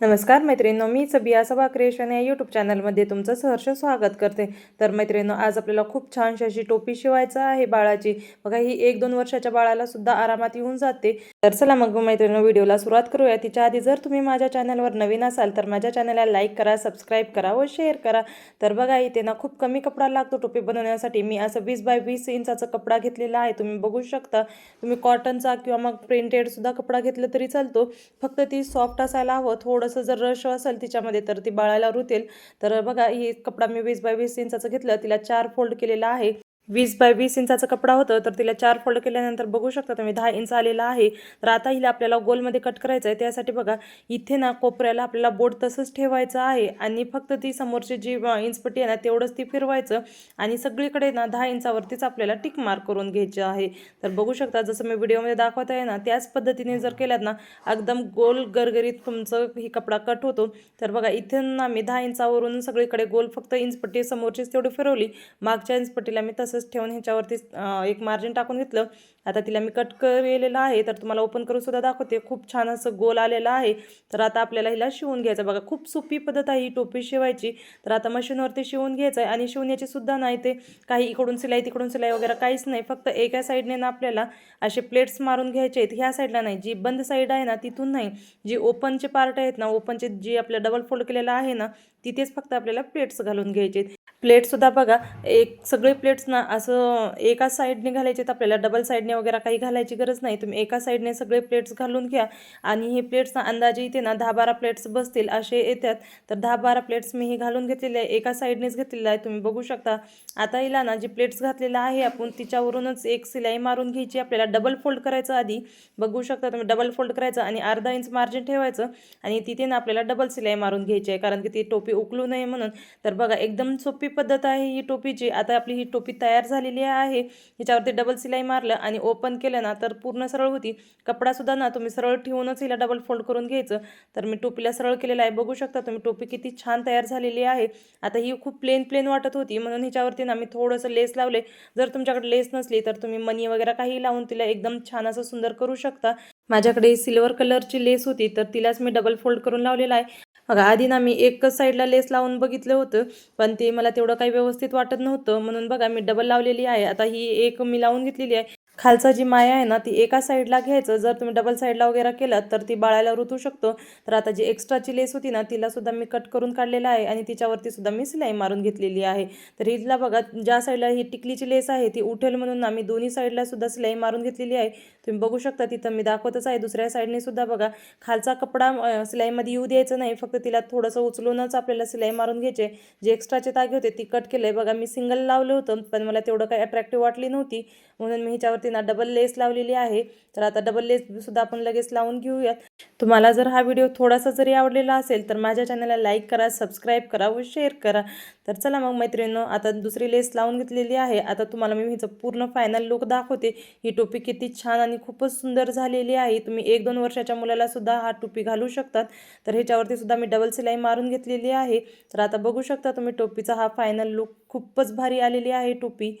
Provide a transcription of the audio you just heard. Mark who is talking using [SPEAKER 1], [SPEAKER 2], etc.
[SPEAKER 1] नमस्कार मैत्रिणींनो मी सबिया सभा क्रिएशन या यूट्यूब चॅनलमध्ये तुमचं सहर्ष स्वागत करते. तर मैत्रिणींनो आज आपल्याला खूप छानशी अशी टोपी शिवायचं आहे बाळाची. बघा ही एक दोन वर्षाच्या बाळाला सुद्धा आरामात येऊन जाते. तर चला मग मैत्रिणींनो व्हिडिओला सुरुवात करूया तिच्या आधी जर तुम्ही माझ्या चॅनलवर नवीन असाल तर माझ्या चॅनलला लाईक करा सबस्क्राईब करा व शेअर करा. तर बघा इथे ना खूप कमी कपडा लागतो टोपी बनवण्यासाठी. मी असं वीस बाय वीस इंचाचा कपडा घेतलेला आहे. तुम्ही बघू शकता. तुम्ही कॉटनचा किंवा मग प्रिंटेडसुद्धा कपडा घेतला तरी चालतो. फक्त ती सॉफ्ट असायला हवं थोडं थोडंसं जर रश असेल तिच्यामध्ये तर ती बाळाला रुतेल. तर बघा ही कपडा मी वीस बाय वीस इंचाचं घेतलं तिला चार फोल्ड केलेला आहे. वीस बाय वीस इंचाचं कपडा होतं तर तिला चार फोल्ड केल्यानंतर बघू शकता तुम्ही दहा इंच आलेला आहे. तर आता हिला आपल्याला गोलमध्ये कट करायचं आहे त्यासाठी बघा इथे ना कोपऱ्याला आपल्याला बोट तसंच ठेवायचं आहे आणि फक्त ती समोरची जी इंचपट्टी आहे ना तेवढंच ती फिरवायचं आणि सगळीकडे ना दहा इंचावरतीच आपल्याला टिक मार्क करून घ्यायचं आहे. तर बघू शकता जसं मी व्हिडिओमध्ये दाखवत आहे ना त्याच पद्धतीने जर केल्यात ना एकदम गोल गरगरीत तुमचं ही कपडा कट होतो. तर बघा इथे ना मी दहा इंचावरून सगळीकडे गोल फक्त इंचपट्टी समोरचीच तेवढी फिरवली मागच्या इंचपट्टीला मी तसं असंच ठेवून ह्याच्यावरती एक मार्जिन टाकून घेतलं. आता तिला मी कट केलेलं आहे तर तुम्हाला ओपन करून सुद्धा दाखवते. खूप छान असं गोल आलेलं आहे. तर आता आपल्याला हिला शिवून घ्यायचं बघा खूप सोपी पद्धत आहे ही टोपी शिवायची. तर आता मशीनवरती शिवून घ्यायचं आहे. आणि शिवण्याची सुद्धा नाही ते काही इकडून सिलाई तिकडून सिलाई वगैरे काहीच नाही. फक्त एका साईडने ना आपल्याला असे प्लेट्स मारून घ्यायचे आहेत. ह्या साईडला नाही. जी बंद साईड आहे ना तिथून नाही. जी ओपनचे पार्ट आहेत ना ओपनचे जी आपल्या डबल फोल्ड केलेलं आहे ना तिथेच फक्त आपल्याला प्लेट्स घालून घ्यायचे आहेत. प्लेटसुद्धा बघा एक सगळे प्लेट्स ना असं एका साईडने घालायचे आहेत आपल्याला डबल साईडने वगैरे काही घालायची गरज नाही. तुम्ही एका साईडने सगळे प्लेट्स घालून घ्या आणि हे प्लेट्स ना अंदाजे इथे ना दहा बारा प्लेट्स बसतील असे येतात. तर दहा बारा प्लेट्स मी हे घालून घेतलेले आहे. एका साईडनेच घेतलेलं आहे. तुम्ही बघू शकता. आता हिला ना जी प्लेट्स घातलेला आहे आपण तिच्यावरूनच एक सिलाई मारून घ्यायची. आपल्याला डबल फोल्ड करायचं आधी. बघू शकता तुम्ही डबल फोल्ड करायचं आणि अर्धा इंच मार्जिन ठेवायचं आणि तिथे ना आपल्याला डबल सिलाई मारून घ्यायची आहे. कारण की ती टोपी उकलू नये म्हणून. तर बघा एकदम सोपं पद्धत आहे. ही टोपीची आता आपली ही टोपी तयार झालेली आहे. ह्याच्यावरती डबल सिलाई मारलं आणि ओपन केलं ना तर पूर्ण सरळ होती. कपडासुद्धा ना तुम्ही सरळ ठेवूनच हिला डबल फोल्ड करून घ्यायचं. तर मी टोपीला सरळ केलेलं आहे. बघू शकता तुम्ही टोपी किती छान तयार झालेली आहे. आता ही खूप प्लेन प्लेन वाटत होती. म्हणून ह्याच्यावरती ना मी थोडंसं लेस लावले जर तुमच्याकडे लेस नसली तर तुम्ही मनी वगैरे काही लावून तिला एकदम छान असं सुंदर करू शकता. माझ्याकडे सिल्वर कलरची लेस होती तर तिलाच मी डबल फोल्ड करून लावलेला आहे. बघा आधी ना मी एकच साईडला लेस लावून बघितलं होतं पण ते मला तेवढं काही व्यवस्थित वाटत नव्हतं. म्हणून बघा मी डबल लावलेली आहे. आता ही एक मी लावून घेतलेली आहे. खालचा जी माया आहे ना ती एका साईडला घ्यायचं. जर तुम्ही डबल साईडला वगैरे केलं तर ती बाळाला रुतू शकतो. तर आता जी एक्स्ट्राची लेस होती ना तिलासुद्धा मी कट करून काढलेला आहे आणि तिच्यावरती सुद्धा मी सिलाई मारून घेतलेली आहे. तर हिला बघा ज्या साईडला ही टिकलीची लेस आहे ती उठेल म्हणून ना मी दोन्ही साईडला सुद्धा सिलाई मारून घेतलेली आहे. तुम्ही बघू शकता तिथं मी दाखवतच आहे. दुसऱ्या साईडने सुद्धा बघा खालचा कपडा सिलाईमध्ये येऊ द्यायचं नाही. फक्त तिला थोडंसं उचलूनच आपल्याला सिलाई मारून घ्यायचे. जे एक्स्ट्राचे तागे होते ती कट केले बघा मी सिंगल लावलं होतं पण मला तेवढं काही अट्रॅक्टिव्ह वाटली नव्हती. म्हणून मी हिच्यावरती ह्याच्यावरती ना डबल लेस लावलेली आहे. तर आता डबल लेससुद्धा आपण लगेच लावून घेऊयात. तुम्हाला जर हा व्हिडिओ थोडासा जरी आवडलेला असेल तर माझ्या चॅनलला लाईक करा सबस्क्राईब करा व शेअर करा. तर चला मग मैत्रिणींनो आता दुसरी लेस लावून घेतलेली आहे. आता तुम्हाला मी हिचं पूर्ण फायनल लुक दाखवते. ही टोपी किती छान आणि खूपच सुंदर झालेली आहे. तुम्ही एक दोन वर्षाच्या मुलाला सुद्धा हा टोपी घालू शकतात. तर ह्याच्यावरती सुद्धा मी डबल सिलाई मारून घेतलेली आहे. तर आता बघू शकता तुम्ही टोपीचा हा फायनल लुक खूपच भारी आलेली आहे टोपी.